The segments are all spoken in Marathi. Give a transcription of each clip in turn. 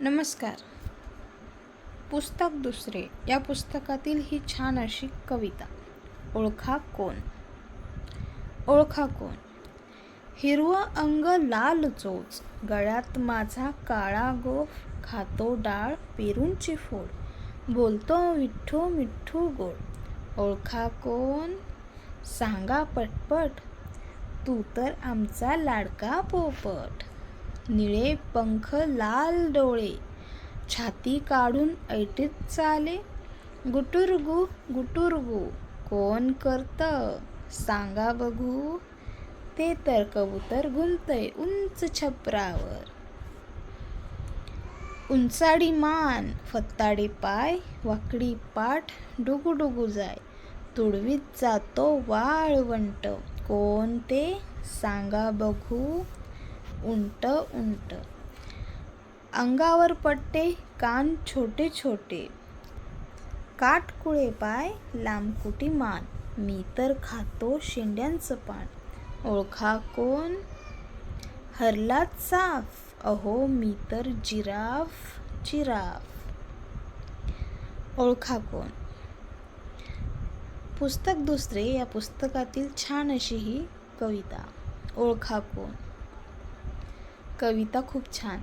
नमस्कार. पुस्तक दुसरे. या पुस्तकातील ही छान अशी कविता. ओळखा कोण? ओळखा कोण? हिरवं अंग लाल चोच. गळ्यात माझा काळा गोफ. खातो डाळ पेरूंची फोड. बोलतो मिठ्ठू मिठ्ठू गोड. ओळखा कोण? सांगा पटपट. तू तर आमचा लाडका पोपट. निळे पंख लाल डोळे. छाती काढून ऐटीत चाले. गुटुरगु गुटुरगु कोण करत? सांगा बघू. ते तर कबूतर घुमतय उंच छपरावर. उंचाडी मान फत्ताडे पाय वाकडी पाठ डुगू डुगू जाय. तुडवीत जातो वाळवंट. कोण ते? सांगा बघू. उंट उंट. अंगावर पट्टे कान छोटे छोटे. काटकुळे पाय लांबकुटी मान. मी तर खातो शेंड्यांचं पान. ओळखा कोण? हरलात साफ. अहो मी तर जिराफ जिराफ. ओळखा कोण? पुस्तक दुसरे. या पुस्तकातील छान अशी ही कविता. ओळखा कोण? कविता खूप छान.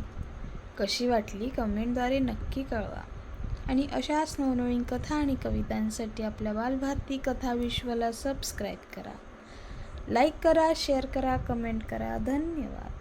कशी वाटली? कमेंटद्वारे नक्की कळवा. आणि अशाच नवनवीन कथा आणि कवितांसाठी आपल्या बालभारती कथा विश्वाला सबस्क्राईब करा. लाईक करा शेअर करा कमेंट करा. धन्यवाद.